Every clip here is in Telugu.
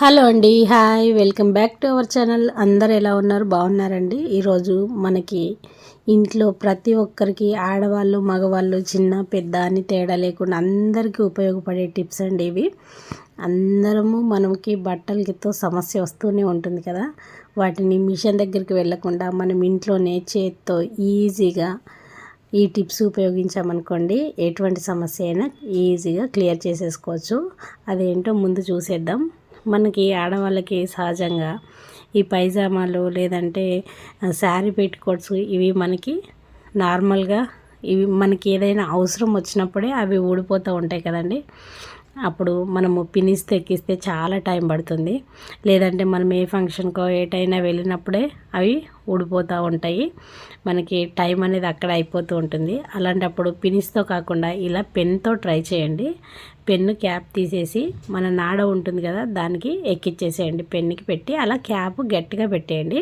హలో అండి hi welcome back to our channel. అందరు ఎలా ఉన్నారు? బాగున్నారండి? ఈరోజు మనకి ఇంట్లో ప్రతి ఒక్కరికి ఆడవాళ్ళు మగవాళ్ళు చిన్న పెద్ద అని తేడా లేకుండా అందరికీ ఉపయోగపడే టిప్స్ అండి ఇవి. అందరము మనకి బట్టలతో సమస్య వస్తూనే ఉంటుంది కదా. వాటిని మిషన్ దగ్గరికి వెళ్ళకుండా మనం ఇంట్లోనే చేత్తో ఈజీగా ఈ టిప్స్ ఉపయోగించామనుకోండి ఎటువంటి సమస్య అయినా ఈజీగా క్లియర్ చేసేసుకోవచ్చు. అదేంటో ముందు చూసేద్దాం. మనకి ఆడవాళ్ళకి సహజంగా ఈ పైజామాలు లేదంటే శారీ పెట్టుకోవచ్చు. ఇవి మనకి నార్మల్గా ఇవి మనకి ఏదైనా అవసరం వచ్చినప్పుడే అవి ఊడిపోతూ ఉంటాయి కదండి. అప్పుడు మనము పినిస్ ఎక్కిస్తే చాలా టైం పడుతుంది. లేదంటే మనం ఏ ఫంక్షన్కో ఏటైనా వెళ్ళినప్పుడే అవి ఊడిపోతూ ఉంటాయి. మనకి టైం అనేది అక్కడ అయిపోతూ ఉంటుంది. అలాంటప్పుడు పినిస్తో కాకుండా ఇలా పెన్తో ట్రై చేయండి. పెన్ను క్యాప్ తీసేసి మన నాడ ఉంటుంది కదా దానికి ఎక్కిచ్చేసేయండి. పెన్నుకి పెట్టి అలా క్యాప్ గట్టిగా పెట్టేయండి.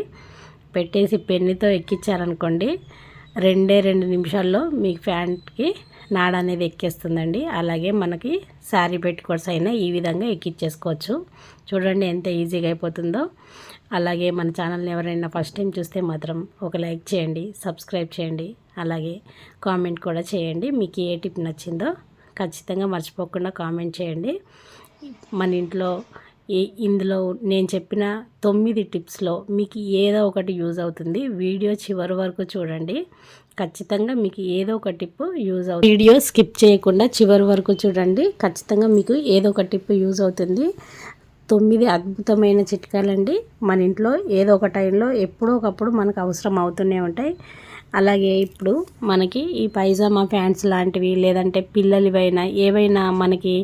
పెట్టేసి పెన్నుతో ఎక్కించారనుకోండి రెండే రెండు నిమిషాల్లో మీ ఫ్యాంట్కి నాడ అనేది ఎక్కేస్తుందండి. అలాగే మనకి శారీ పెట్టుకోట్స్ అయినా ఈ విధంగా ఎక్కిచ్చేసుకోవచ్చు. చూడండి ఎంత ఈజీగా అయిపోతుందో. అలాగే మన ఛానల్ని ఎవరైనా ఫస్ట్ టైం చూస్తే మాత్రం ఒక లైక్ చేయండి సబ్స్క్రైబ్ చేయండి అలాగే కామెంట్ కూడా చేయండి. మీకు ఏ టిప్ నచ్చిందో ఖచ్చితంగా మర్చిపోకుండా కామెంట్ చేయండి. మన ఇంట్లో ఇందులో నేను చెప్పిన తొమ్మిది టిప్స్లో మీకు ఏదో ఒకటి యూజ్ అవుతుంది. వీడియో చివరి వరకు చూడండి. ఖచ్చితంగా మీకు ఏదో ఒక టిప్ యూజ్ అవుతుంది. వీడియో స్కిప్ చేయకుండా చివరి వరకు చూడండి. ఖచ్చితంగా మీకు ఏదో ఒక టిప్ యూజ్ అవుతుంది. తొమ్మిది అద్భుతమైన చిట్కాలండి. మన ఇంట్లో ఏదో ఒక టైంలో ఎప్పుడో ఒకప్పుడు మనకు అవసరం అవుతూనే ఉంటాయి. అలాగే ఇప్పుడు మనకి ఈ పైజామా ప్యాంట్స్ లాంటివి లేదంటే పిల్లలవైనా ఏవైనా మనకి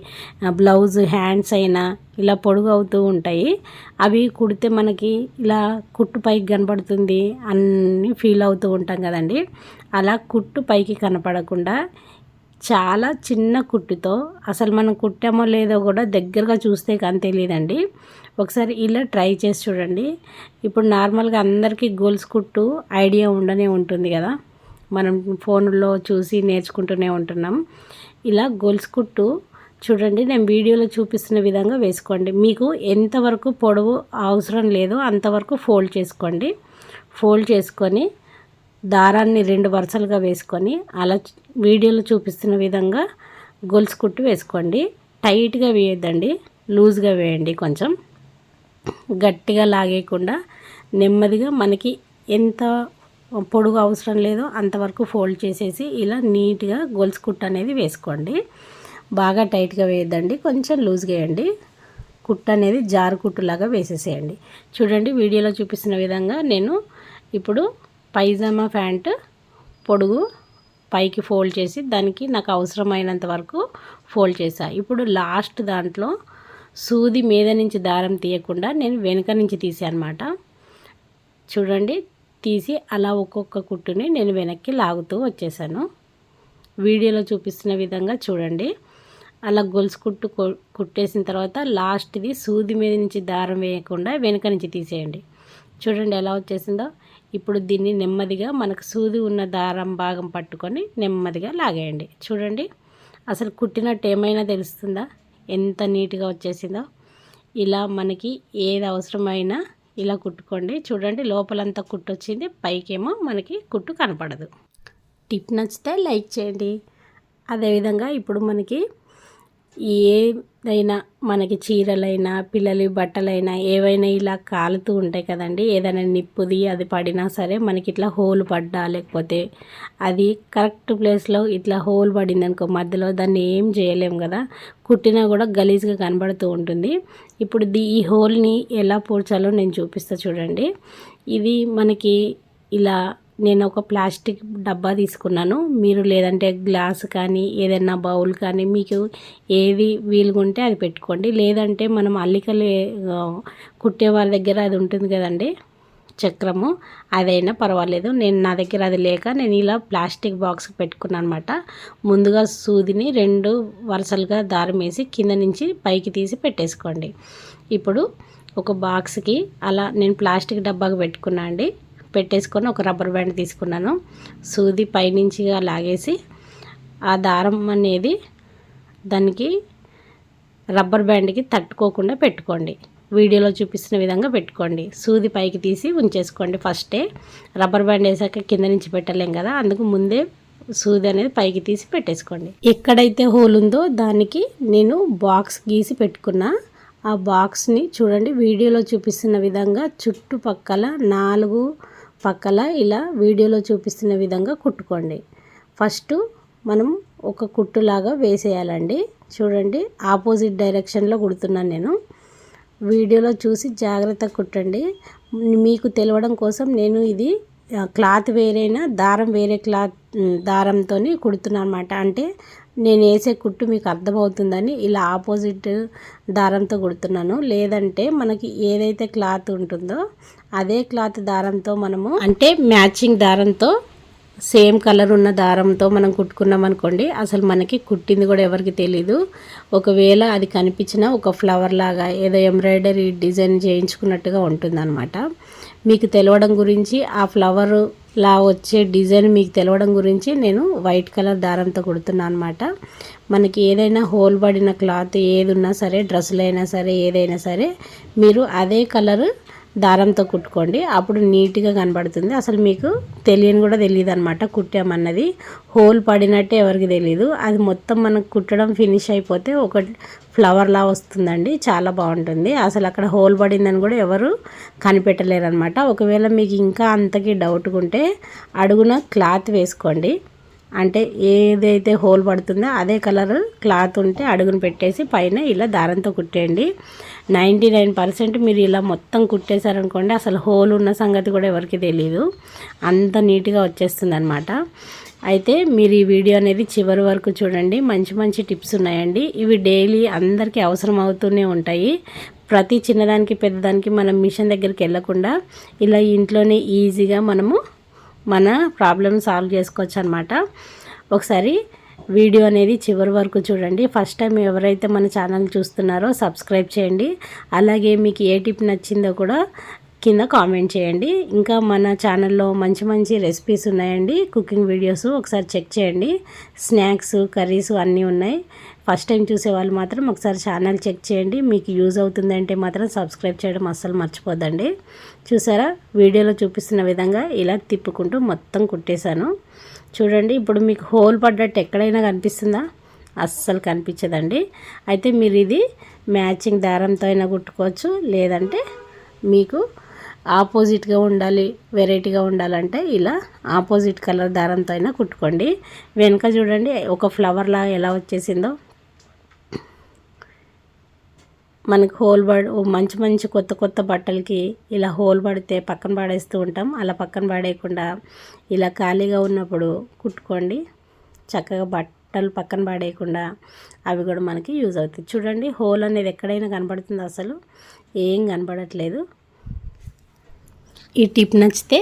బ్లౌజ్ హ్యాండ్స్ అయినా ఇలా పొడుగు అవుతూ ఉంటాయి. అవి కుడితే మనకి ఇలా కుట్టు పైకి కనపడుతుంది అన్ని ఫీల్ అవుతూ ఉంటాం కదండి. అలా కుట్టు పైకి కనపడకుండా చాలా చిన్న కుట్టుతో అసలు మనం కుట్టామో లేదో కూడా దగ్గరగా చూస్తే కానీ తెలియదండి. ఒకసారి ఇలా ట్రై చేసి చూడండి. ఇప్పుడు నార్మల్గా అందరికీ గోల్స్ కుట్టు ఐడియా ఉండనే ఉంటుంది కదా. మనం ఫోన్లో చూసి నేర్చుకుంటూనే ఉంటున్నాం. ఇలా గోల్స్ కుట్టు చూడండి. నేను వీడియోలో చూపిస్తున్న విధంగా వేసుకోండి. మీకు ఎంతవరకు పొడవు అవసరం లేదో అంతవరకు ఫోల్డ్ చేసుకోండి. ఫోల్డ్ చేసుకొని దారాన్ని రెండు వరుసలుగా వేసుకొని అలా వీడియోలో చూపిస్తున్న విధంగా గొలుసు కుట్టు వేసుకోండి. టైట్గా వేయద్దండి. లూజ్గా వేయండి కొంచెం. గట్టిగా లాగేయకుండా నెమ్మదిగా మనకి ఎంత పొడుగు అవసరం లేదో అంతవరకు ఫోల్డ్ చేసేసి ఇలా నీట్గా గొలుసు కుట్టు అనేది వేసుకోండి. బాగా టైట్గా వేయద్దండి. కొంచెం లూజ్గా వేయండి. కుట్టు అనేది జారు కుట్టులాగా వేసేసేయండి. చూడండి వీడియోలో చూపిస్తున్న విధంగా నేను ఇప్పుడు పైజామా ప్యాంట్ పొడుగు పైకి ఫోల్డ్ చేసి దానికి నాకు అవసరమైనంత వరకు ఫోల్డ్ చేసా ఇప్పుడు లాస్ట్ దాంట్లో సూది మీద నుంచి దారం తీయకుండా నేను వెనుక నుంచి తీసాను అనమాట చూడండి తీసి అలా ఒక్కొక్క కుట్టుని నేను వెనక్కి లాగుతూ వచ్చేసాను వీడియోలో చూపిస్తున్న విధంగా చూడండి. అలా గొలుసు కుట్టు కుట్టేసిన తర్వాత లాస్ట్ది సూది మీద నుంచి దారం వేయకుండా వెనుక నుంచి తీసేయండి. చూడండి ఎలా వచ్చేసిందో. ఇప్పుడు దీన్ని నెమ్మదిగా మనకు సూది ఉన్న దారం భాగం పట్టుకొని నెమ్మదిగా లాగేయండి. చూడండి అసలు కుట్టినట్టు ఏమైనా తెలుస్తుందా? ఎంత నీట్గా వచ్చేసిందో. ఇలా మనకి ఏది అవసరమైనా ఇలా కుట్టుకోండి. చూడండి లోపలంతా కుట్టు వచ్చింది పైకేమో మనకి కుట్టు కనపడదు. టిప్ నచ్చితే లైక్ చేయండి. అదేవిధంగా ఇప్పుడు మనకి అయినా మనకి చీరలైనా పిల్లలు బట్టలైనా ఏవైనా ఇలా కాలుతూ ఉంటాయి కదండి. ఏదైనా నిప్పుది అది పడినా సరే మనకి ఇట్లా హోల్ పడ్డా లేకపోతే అది కరెక్ట్ ప్లేస్లో ఇట్లా హోల్ పడింది అనుకో మధ్యలో దాన్ని ఏం చేయలేము కదా. కుట్టినా కూడా గలీజ్గా కనబడుతూ ఉంటుంది. ఇప్పుడు ఈ హోల్ని ఎలా పూడ్చాలో నేను చూపిస్తా చూడండి. ఇది మనకి ఇలా నేను ఒక ప్లాస్టిక్ డబ్బా తీసుకున్నాను. మీరు లేదంటే గ్లాస్ కానీ ఏదైనా బౌల్ కానీ మీకు ఏది వీలుగుంటే అది పెట్టుకోండి. లేదంటే మనం అల్లికలు కుట్టే వాళ్ళ దగ్గర అది ఉంటుంది కదండి చక్రము. అదైనా పర్వాలేదు. నేను నా దగ్గర అది లేక నేను ఇలా ప్లాస్టిక్ బాక్స్ పెట్టుకున్నాను అనమాట ముందుగా సూదిని రెండు వరుసలుగా దారం వేసి కింద నుంచి పైకి తీసి పెట్టేసుకోండి. ఇప్పుడు ఒక బాక్స్కి అలా నేను ప్లాస్టిక్ డబ్బాకి పెట్టుకున్నా అండి. పెట్టేసుకొని ఒక రబ్బర్ బ్యాండ్ తీసుకున్నాను. సూది పైనుంచిగా లాగేసి ఆ దారం అనేది దానికి రబ్బర్ బ్యాండ్కి తట్టుకోకుండా పెట్టుకోండి. వీడియోలో చూపిస్తున్న విధంగా పెట్టుకోండి. సూది పైకి తీసి ఉంచేసుకోండి ఫస్టే రబ్బర్ బ్యాండ్ వేసాక కింద నుంచి పెట్టలేం కదా అందుకు ముందే సూది అనేది పైకి తీసి పెట్టేసుకోండి. ఎక్కడైతే హోల్ ఉందో దానికి నేను బాక్స్ గీసి పెట్టుకున్నా. ఆ బాక్స్ని చూడండి వీడియోలో చూపిస్తున్న విధంగా చుట్టుపక్కల నాలుగు పక్కల ఇలా వీడియోలో చూపిస్తున్న విధంగా కుట్టుకోండి. ఫస్ట్ మనం ఒక కుట్టులాగా వేసేయాలండి. చూడండి ఆపోజిట్ డైరెక్షన్లో కుడుతున్నాను నేను. వీడియోలో చూసి జాగ్రత్తగా కుట్టండి. మీకు తెలవడం కోసం నేను ఇది క్లాత్ వేరైనా దారం వేరే క్లాత్ దారంతో కుడుతున్నా అనమాట అంటే నేను వేసే కుట్టు మీకు అర్థమవుతుందని ఇలా ఆపోజిట్ దారంతో కుడుతున్నాను. లేదంటే మనకి ఏదైతే క్లాత్ ఉంటుందో అదే క్లాత్ దారంతో మనము అంటే మ్యాచింగ్ దారంతో సేమ్ కలర్ ఉన్న దారంతో మనం కుట్టుకున్నాం అనుకోండి అసలు మనకి కుట్టింది కూడా ఎవరికి తెలీదు. ఒకవేళ అది కనిపించిన ఒక ఫ్లవర్ లాగా ఏదో ఎంబ్రాయిడరీ డిజైన్ చేయించుకున్నట్టుగా ఉంటుందన్నమాట. మీకు తెలవడం గురించి ఆ ఫ్లవర్ లా వచ్చే డిజైన్ మీకు తెలవడం గురించి నేను వైట్ కలర్ దారంతో కుడుతున్నాను అనమాట మనకి ఏదైనా హోల్ పడిన క్లాత్ ఏది ఉన్నా సరే డ్రెస్సులు అయినా సరే ఏదైనా సరే మీరు అదే కలర్ దారంతో కుట్టుకోండి. అప్పుడు నీట్గా కనబడుతుంది. అసలు మీకు తెలియని కూడా తెలియదు అనమాట కుట్టామన్నది. హోల్ పడినట్టే ఎవరికి తెలియదు అది మొత్తం మనకు కుట్టడం ఫినిష్ అయిపోతే ఒక ఫ్లవర్లా వస్తుందండి. చాలా బాగుంటుంది. అసలు అక్కడ హోల్ పడిందని కూడా ఎవరు కనిపెట్టలేరు అనమాట ఒకవేళ మీకు ఇంకా అంతకి డౌట్గా ఉంటే అడుగున క్లాత్ వేసుకోండి. అంటే ఏదైతే హోల్ పడుతుందో అదే కలర్ క్లాత్ ఉంటే అడుగును పెట్టేసి పైన ఇలా దారంతో కుట్టేయండి. నైంటీ నైన్ పర్సెంట్ మీరు ఇలా మొత్తం కుట్టేశారనుకోండి అసలు హోల్ ఉన్న సంగతి కూడా ఎవరికి తెలియదు అంత నీట్గా వచ్చేస్తుంది అనమాట అయితే మీరు ఈ వీడియో అనేది చివరి వరకు చూడండి. మంచి మంచి టిప్స్ ఉన్నాయండి. ఇవి డైలీ అందరికీ అవసరం అవుతూనే ఉంటాయి. ప్రతి చిన్నదానికి పెద్దదానికి మనం మిషన్ దగ్గరికి వెళ్ళకుండా ఇలా ఇంట్లోనే ఈజీగా మనము మన ప్రాబ్లమ్ సాల్వ్ చేసుకోవచ్చు అనమాట ఒకసారి వీడియో అనేది చివరి వరకు చూడండి. ఫస్ట్ టైం ఎవరైతే మన ఛానల్ చూస్తున్నారో సబ్స్క్రైబ్ చేయండి. అలాగే మీకు ఏ టిప్ నచ్చిందో కూడా కింద కామెంట్ చేయండి. ఇంకా మన ఛానల్లో మంచి మంచి రెసిపీస్ ఉన్నాయండి. కుకింగ్ వీడియోస్ ఒకసారి చెక్ చేయండి. స్నాక్స్ కర్రీస్ అన్నీ ఉన్నాయి. ఫస్ట్ టైం చూసే వాళ్ళు మాత్రం ఒకసారి ఛానల్ చెక్ చేయండి. మీకు యూజ్ అవుతుందంటే మాత్రం సబ్స్క్రైబ్ చేయడం అస్సలు మర్చిపోద్దండి. చూసారా? వీడియోలో చూపిస్తున్న విధంగా ఇలా తిప్పుకుంటూ మొత్తం కుట్టేశాను. చూడండి ఇప్పుడు మీకు హోల్ పడ్డట్టు ఎక్కడైనా కనిపిస్తుందా? అస్సలు కనిపించదండి. అయితే మీరు ఇది మ్యాచింగ్ దారంతో అయినా కుట్టుకోవచ్చు లేదంటే మీకు ఆపోజిట్గా ఉండాలి వెరైటీగా ఉండాలంటే ఇలా ఆపోజిట్ కలర్ దారంతో అయినా కుట్టుకోండి. వెనుక చూడండి ఒక ఫ్లవర్లా ఎలా వచ్చేసిందో. మనకు హోల్ పడ మంచి మంచి కొత్త కొత్త బట్టలకి ఇలా హోల్ పడితే పక్కన పాడేస్తూ ఉంటాం. అలా పక్కన పాడేయకుండా ఇలా ఖాళీగా ఉన్నప్పుడు కుట్టుకోండి. చక్కగా బట్టలు పక్కన పాడేయకుండా అవి కూడా మనకి యూజ్ అవుతాయి. చూడండి హోల్ అనేది ఎక్కడైనా కనబడుతుంది అసలు. ఏం కనబడట్లేదు. ఈ టిప్ నచ్చితే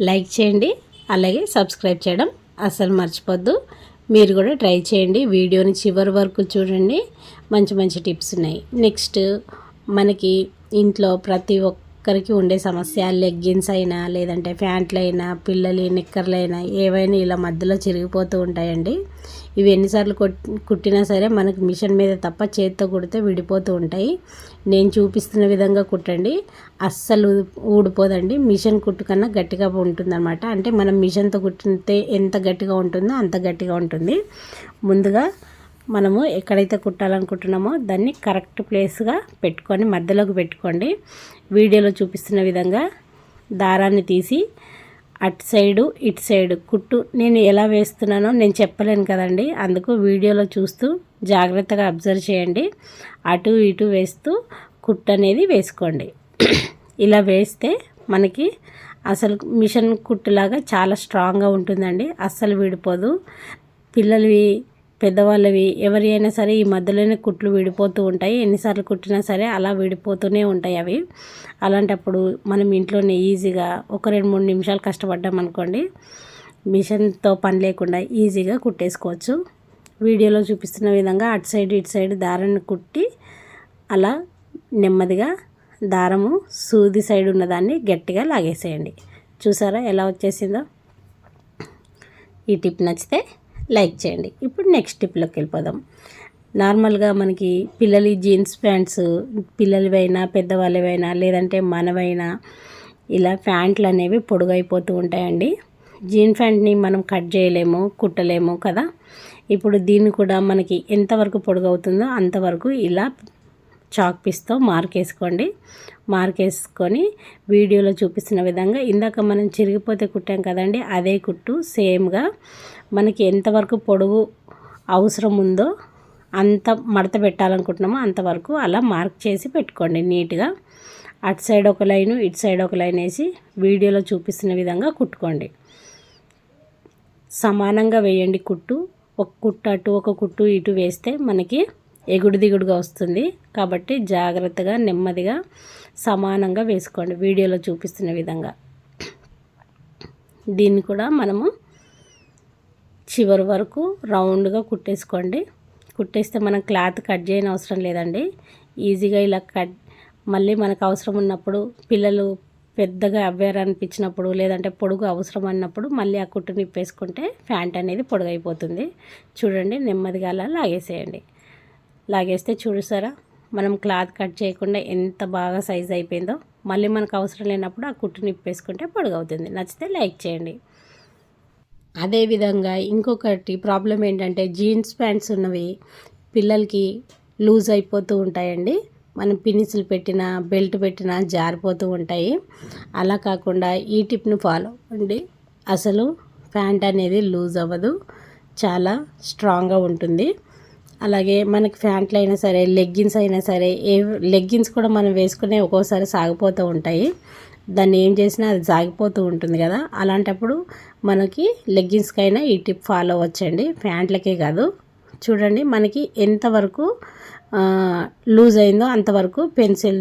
లైక్ చేయండి. అలాగే సబ్స్క్రైబ్ చేయడం అసలు మర్చిపోద్దు. మీరు కూడా ట్రై చేయండి. వీడియోని చివరి వరకు చూడండి. మంచి మంచి టిప్స్ ఉన్నాయి. నెక్స్ట్ మనకి ఇంట్లో ప్రతి ఒక్కరికి ఉండే సమస్య లెగ్గిన్స్ అయినా లేదంటే ప్యాంట్లు అయినా పిల్లలు నిక్కర్లు అయినా ఏవైనా ఇలా మధ్యలో చిరిగిపోతూ ఉంటాయండి. ఇవి ఎన్నిసార్లు కుట్టినా సరే మనకి మిషన్ మీద తప్ప చేతితో కుడితే విడిపోతూ ఉంటాయి. నేను చూపిస్తున్న విధంగా కుట్టండి. అస్సలు ఊడిపోదండి. మిషన్ కుట్టు కన్నా గట్టిగా ఉంటుందన్నమాట. అంటే మనం మిషన్తో కుట్టితే ఎంత గట్టిగా ఉంటుందో అంత గట్టిగా ఉంటుంది. ముందుగా మనము ఎక్కడైతే కుట్టాలనుకుంటున్నామో దాన్ని కరెక్ట్ ప్లేస్గా పెట్టుకొని మధ్యలోకి పెట్టుకోండి. వీడియోలో చూపిస్తున్న విధంగా దారాన్ని తీసి అటు సైడు ఇటు సైడు. కుట్టు నేను ఎలా వేస్తున్నానో నేను చెప్పలేను కదండి. అందుకు వీడియోలో చూస్తూ జాగ్రత్తగా అబ్జర్వ్ చేయండి. అటు ఇటు వేస్తూ కుట్టు అనేది వేసుకోండి. ఇలా వేస్తే మనకి అసలు మిషన్ కుట్టులాగా చాలా స్ట్రాంగ్గా ఉంటుందండి. అస్సలు విడిపోదు. పిల్లలవి పెద్దవాళ్ళవి ఎవరి అయినా సరే ఈ మధ్యలోనే కుట్లు విడిపోతూ ఉంటాయి. ఎన్నిసార్లు కుట్టినా సరే అలా విడిపోతూనే ఉంటాయి అవి. అలాంటప్పుడు మనం ఇంట్లోనే ఈజీగా ఒక రెండు మూడు నిమిషాలు కష్టపడ్డాం అనుకోండి మిషన్తో పని లేకుండా ఈజీగా కుట్టేసుకోవచ్చు. వీడియోలో చూపిస్తున్న విధంగా అటు సైడ్ ఇటు సైడ్ దారాన్ని కుట్టి అలా నెమ్మదిగా దారము సూది సైడ్ ఉన్నదాన్ని గట్టిగా లాగేసేయండి. చూసారా ఎలా వచ్చేసిందో? ఈ టిప్ నచ్చితే లైక్ చేయండి. ఇప్పుడు నెక్స్ట్ టిప్లోకి వెళ్ళిపోదాం. నార్మల్గా మనకి పిల్లలి జీన్స్ ప్యాంట్స్ పిల్లలవైనా పెద్దవాళ్ళవైనా లేదంటే మనవైనా ఇలా ప్యాంట్లు అనేవి పొడుగైపోతూ ఉంటాయండి. జీన్ ప్యాంట్ని మనం కట్ చేయలేము కుట్టలేము కదా. ఇప్పుడు దీన్ని కూడా మనకి ఎంతవరకు పొడుగవుతుందో అంతవరకు ఇలా చాక్ పీస్తో మార్క్ వేసుకోండి మార్కేసుకొని వీడియోలో చూపిస్తున్న విధంగా ఇందాక మనం చిరిగిపోతే కుట్టాం కదండి అదే కుట్టు సేమ్గా. మనకి ఎంతవరకు పొడుగు అవసరం ఉందో అంత మడత పెట్టాలనుకుంటున్నామో అంతవరకు అలా మార్క్ చేసి పెట్టుకోండి నీట్గా. అటు సైడ్ ఒక లైను ఇటు సైడ్ ఒక లైన్ వేసి వీడియోలో చూపిస్తున్న విధంగా కుట్టుకోండి. సమానంగా వేయండి కుట్టు. ఒక కుట్టు అటు ఒక కుట్టు ఇటు వేస్తే మనకి ఎగుడు దిగుడుగా వస్తుంది. కాబట్టి జాగ్రత్తగా నెమ్మదిగా సమానంగా వేసుకోండి. వీడియోలో చూపిస్తున్న విధంగా. దీన్ని కూడా మనము చివరి వరకు రౌండ్గా కుట్టేసుకోండి. కుట్టేస్తే మనం క్లాత్ కట్ చేయని అవసరం లేదండి. ఈజీగా ఇలా కట్ మళ్ళీ మనకు అవసరం ఉన్నప్పుడు పిల్లలు పెద్దగా అవ్వారనిపించినప్పుడు లేదంటే పొడుగు అవసరం అన్నప్పుడు మళ్ళీ ఆ కుట్టు నిప్పేసుకుంటే ప్యాంట్ అనేది పొడుగైపోతుంది. చూడండి నెమ్మదిగా అలా లాగేసేయండి. లాగేస్తే చూసారా మనం క్లాత్ కట్ చేయకుండా ఎంత బాగా సైజ్ అయిపోయిందో మళ్ళీ మనకు అవసరం లేనప్పుడు ఆ కుట్టు నిప్పేసుకుంటే పొడుగవుతుంది. నచ్చితే లైక్ చేయండి. అదేవిధంగా ఇంకొకటి ప్రాబ్లం ఏంటంటే జీన్స్ ప్యాంట్స్ ఉన్నవి పిల్లలకి లూజ్ అయిపోతూ ఉంటాయండి. మనం పినిసులు పెట్టిన బెల్ట్ పెట్టిన జారిపోతూ ఉంటాయి. అలా కాకుండా ఈ టిప్ను ఫాలో అండి అసలు ప్యాంట్ అనేది లూజ్ అవ్వదు. చాలా స్ట్రాంగ్గా ఉంటుంది. అలాగే మనకి ప్యాంట్లు అయినా సరే లెగ్గిన్స్ అయినా సరే ఏ లెగ్గిన్స్ కూడా మనం వేసుకునే ఒక్కోసారి సాగిపోతూ ఉంటాయి. దాన్ని ఏం చేసినా అది సాగిపోతూ ఉంటుంది కదా. అలాంటప్పుడు మనకి లెగ్గిన్స్కైనా ఈ టిప్ ఫాలో అవ్వచ్చండి ప్యాంట్లకే కాదు. చూడండి మనకి ఎంతవరకు లూజ్ అయిందో అంతవరకు పెన్సిల్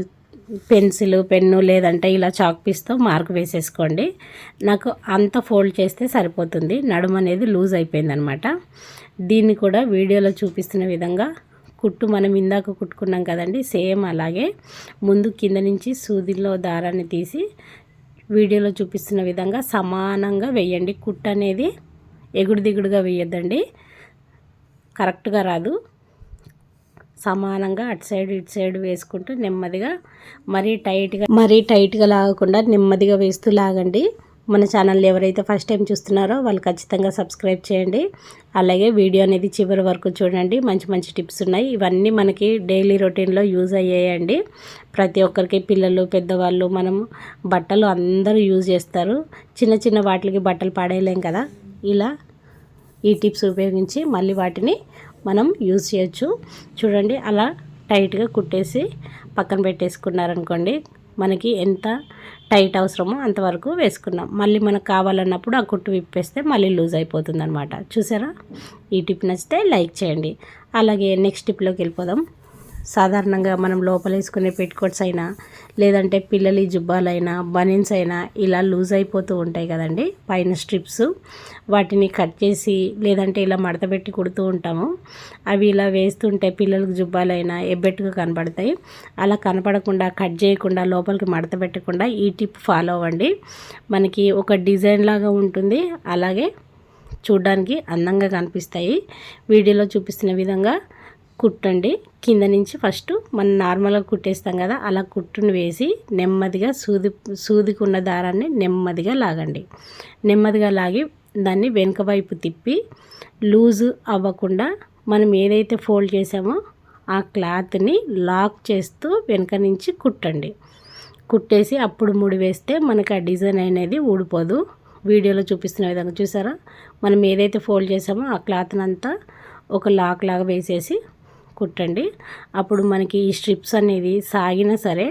పెన్సిల్ పెన్ను లేదంటే ఇలా చాక్ పీస్తో మార్క్ వేసేసుకోండి. నాకు అంత ఫోల్డ్ చేస్తే సరిపోతుంది. నడుము అనేది లూజ్ అయిపోయిందనమాట. దీన్ని కూడా వీడియోలో చూపిస్తున్న విధంగా కుట్టు మనం ఇందాక కుట్టుకున్నాం కదండి సేమ్ అలాగే ముందు కింద నుంచి సూదిలో దారాన్ని తీసి వీడియోలో చూపిస్తున్న విధంగా సమానంగా వేయండి. కుట్టు అనేది ఎగుడు దిగుడుగా వేయొద్దండి. కరెక్ట్గా రాదు. సమానంగా అటు సైడ్ ఇటు సైడ్ వేసుకుంటూ నెమ్మదిగా మరీ టైట్గా మరీ టైట్గా లాగకుండా నెమ్మదిగా వేస్తూ లాగండి. మన ఛానల్ ఎవరైతే ఫస్ట్ టైం చూస్తున్నారో వాళ్ళు ఖచ్చితంగా సబ్స్క్రైబ్ చేయండి. అలాగే వీడియో అనేది చివరి వరకు చూడండి. మంచి మంచి టిప్స్ ఉన్నాయి. ఇవన్నీ మనకి డైలీ రొటీన్లో యూజ్ అయ్యాయండి. ప్రతి ఒక్కరికి పిల్లలు పెద్దవాళ్ళు మనం బట్టలు అందరూ యూజ్ చేస్తారు. చిన్న చిన్న వాటికి బట్టలు పాడేయలేం కదా? ఇలా ఈ టిప్స్ ఉపయోగించి మళ్ళీ వాటిని మనం యూజ్ చేయొచ్చు. చూడండి అలా టైట్గా కుట్టేసి పక్కన పెట్టేసుకున్నారనుకోండి మనకి ఎంత టైట్ అవసరమో అంతవరకు వేసుకున్నాం. మళ్ళీ మనకు కావాలన్నప్పుడు ఆ కుట్టు విప్పేస్తే మళ్ళీ లూజ్ అయిపోతుంది అనమాట చూసారా? ఈ టిప్ నచ్చితే లైక్ చేయండి. అలాగే నెక్స్ట్ టిప్లోకి వెళ్ళిపోదాం. సాధారణంగా మనం లోపలేసుకునే పెట్టుకోట్స్ అయినా లేదంటే పిల్లలి జుబ్బాలైనా బనిన్స్ అయినా ఇలా లూజ్ అయిపోతూ ఉంటాయి కదండి. పైన స్ట్రిప్స్ వాటిని కట్ చేసి లేదంటే ఇలా మడత పెట్టి కుడుతూ ఉంటాము. అవి ఇలా వేస్తుంటే పిల్లలకు జుబ్బాలైనా ఎబ్బెట్టుగా కనబడతాయి. అలా కనపడకుండా కట్ చేయకుండా లోపలికి మడత పెట్టకుండా ఈ టిప్ ఫాలో అవ్వండి. మనకి ఒక డిజైన్ లాగా ఉంటుంది. అలాగే చూడ్డానికి అందంగా కనిపిస్తాయి. వీడియోలో చూపిస్తున్న విధంగా కుట్టండి. కింద నుంచి ఫస్ట్ మనం నార్మల్గా కుట్టేస్తాం కదా అలా కుట్టును వేసి నెమ్మదిగా సూది సూదికున్న దారాన్ని నెమ్మదిగా లాగండి. నెమ్మదిగా లాగి దాన్ని వెనుక వైపు తిప్పి లూజు అవ్వకుండా మనం ఏదైతే ఫోల్డ్ చేసామో ఆ క్లాత్ని లాక్ చేస్తూ వెనుక నుంచి కుట్టండి. కుట్టేసి అప్పుడు ముడి వేస్తే మనకి ఆ డిజైన్ అనేది ఊడిపోదు. వీడియోలో చూపిస్తున్న విధంగా చూసారా? మనం ఏదైతే ఫోల్డ్ చేసామో ఆ క్లాత్ని అంతా ఒక లాక్ లాగా వేసేసి కుట్టండి. అప్పుడు మనకి ఈ స్ట్రిప్స్ అనేది సాగినా సరే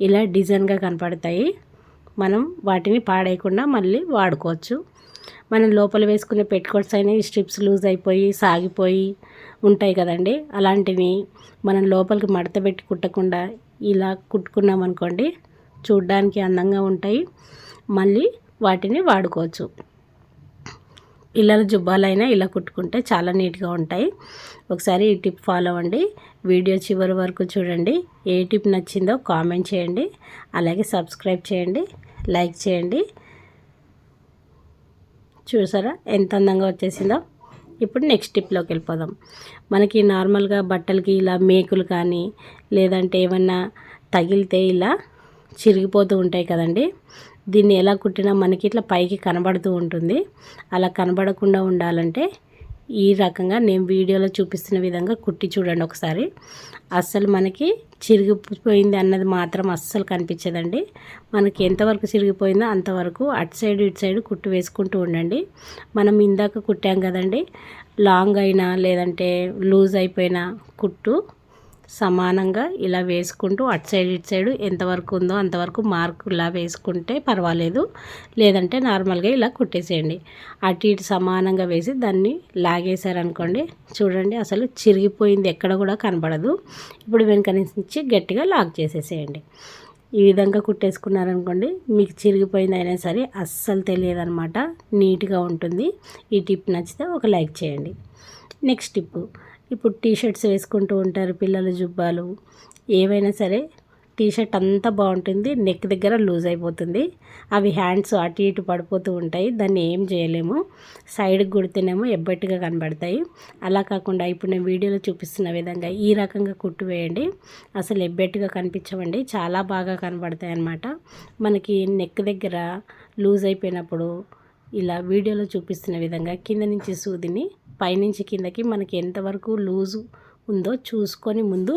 ఇలా డిజైన్గా కనపడతాయి. మనం వాటిని పాడేయకుండా మళ్ళీ వాడుకోవచ్చు. మనం లోపల వేసుకునే పెట్టుకోట్స్ అయినా ఈ స్ట్రిప్స్ లూజ్ అయిపోయి సాగిపోయి ఉంటాయి కదండి. అలాంటివి మనం లోపలికి మడత పెట్టి కుట్టకుండా ఇలా కుట్టుకున్నాం అనుకోండి చూడ్డానికి అందంగా ఉంటాయి. మళ్ళీ వాటిని వాడుకోవచ్చు. ఇళ్ళ జుబ్బాలైనా ఇలా కుట్టుకుంటే చాలా నీట్గా ఉంటాయి. ఒకసారి ఈ టిప్ ఫాలో అవ్వండి. వీడియో చివరి వరకు చూడండి. ఏ టిప్ నచ్చిందో కామెంట్ చేయండి. అలాగే సబ్స్క్రైబ్ చేయండి. లైక్ చేయండి. చూసారా? ఎంత అందంగా వచ్చేసిందో. ఇప్పుడు నెక్స్ట్ టిప్లోకి వెళ్ళిపోదాం. మనకి నార్మల్గా బట్టలకి ఇలా మేకులు కానీ లేదంటే ఏమన్నా తగిలితే ఇలా చిరిగిపోతూ ఉంటాయి కదండి. దీన్ని ఎలా కుట్టినా మనకి ఇట్లా పైకి కనబడుతూ ఉంటుంది. అలా కనబడకుండా ఉండాలంటే ఈ రకంగా నేను వీడియోలో చూపిస్తున్న విధంగా కుట్టి చూడండి ఒకసారి. అస్సలు మనకి చిరిగిపోయింది అన్నది మాత్రం అస్సలు కనిపించదండి. మనకి ఎంతవరకు చిరిగిపోయిందో అంతవరకు అటు సైడ్ ఇటు సైడ్ కుట్టు వేసుకుంటూ ఉండండి. మనం ఇందాక కుట్టాం కదండి లాంగ్ అయినా లేదంటే లూజ్ అయిపోయిన కుట్టు సమానంగా ఇలా వేసుకుంటూ అటు సైడ్ ఇటు సైడ్ ఎంతవరకు ఉందో అంతవరకు మార్క్ ఇలా వేసుకుంటే పర్వాలేదు. లేదంటే నార్మల్గా ఇలా కుట్టేసేయండి. అటు ఇటు సమానంగా వేసి దాన్ని లాగేశారనుకోండి చూడండి అసలు చిరిగిపోయింది ఎక్కడ కూడా కనబడదు. ఇప్పుడు వెనుక నుంచి గట్టిగా లాక్ చేసేసేయండి. ఈ విధంగా కుట్టేసుకున్నారనుకోండి మీకు చిరిగిపోయింది అయినా సరే అస్సలు తెలియదనమాట. నీట్గా ఉంటుంది. ఈ టిప్ నచ్చితే ఒక లైక్ చేయండి. Next tip. ఇప్పుడు టీషర్ట్స్ వేసుకుంటూ ఉంటారు పిల్లల జుబ్బాలు. ఏవైనా సరే టీషర్ట్ అంతా బాగుంటుంది నెక్ దగ్గర లూజ్ అయిపోతుంది. అవి హ్యాండ్స్ అటు ఇటు పడిపోతూ ఉంటాయి దాన్ని ఏం చేయలేము. సైడ్కి కుడితేనేమో ఎబ్బట్టుగా కనబడతాయి. అలా కాకుండా ఇప్పుడు నేను వీడియోలో చూపిస్తున్న విధంగా ఈ రకంగా కుట్టు వేయండి. అసలు ఎబ్బెట్టుగా కనిపించవండి చాలా బాగా కనబడతాయి అన్నమాట. మనకి నెక్ దగ్గర లూజ్ అయిపోయినప్పుడు ఇలా వీడియోలో చూపిస్తున్న విధంగా కింద నుంచి సూదిని పైనుంచి కిందకి మనకి ఎంతవరకు లూజు ఉందో చూసుకొని ముందు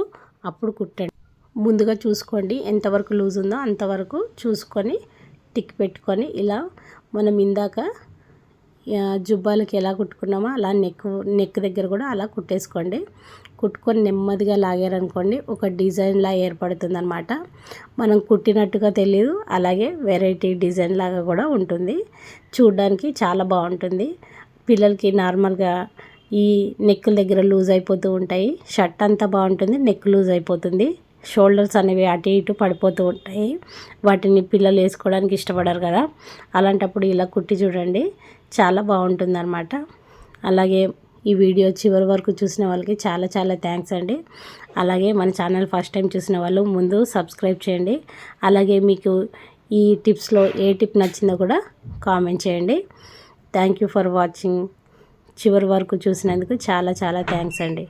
అప్పుడు కుట్టండి. ముందుగా చూసుకోండి ఎంతవరకు లూజ్ ఉందో అంతవరకు చూసుకొని టిక్ పెట్టుకొని ఇలా మనం ఇందాక జుబ్బాలకి ఎలా కుట్టుకున్నామో అలా నెక్ నెక్ దగ్గర కూడా అలా కుట్టేసుకోండి. కుట్టుకొని నెమ్మదిగా లాగారనుకోండి ఒక డిజైన్లా ఏర్పడుతుంది అనమాట మనం కుట్టినట్టుగా తెలియదు అలాగే వెరైటీ డిజైన్ లాగా కూడా ఉంటుంది. చూడడానికి చాలా బాగుంటుంది. పిల్లలకి నార్మల్గా ఈ నెక్కుల దగ్గర లూజ్ అయిపోతూ ఉంటాయి. షర్ట్ అంతా బాగుంటుంది నెక్ లూజ్ అయిపోతుంది. షోల్డర్స్ అనేవి అటు ఇటు పడిపోతూ ఉంటాయి. వాటిని పిల్లలు వేసుకోవడానికి ఇష్టపడరు కదా. అలాంటప్పుడు ఇలా కుట్టి చూడండి చాలా బాగుంటుంది అనమాట అలాగే ఈ వీడియో చివరి వరకు చూసిన వాళ్ళకి చాలా చాలా థ్యాంక్స్ అండి. అలాగే మన ఛానల్ ఫస్ట్ టైం చూసిన వాళ్ళు ముందు సబ్స్క్రైబ్ చేయండి. అలాగే మీకు ఈ టిప్స్లో ఏ టిప్ నచ్చిందో కూడా కామెంట్ చేయండి. Thank you for watching. చివరి వరకు చూసినందుకు చాలా చాలా థ్యాంక్స్ అండి.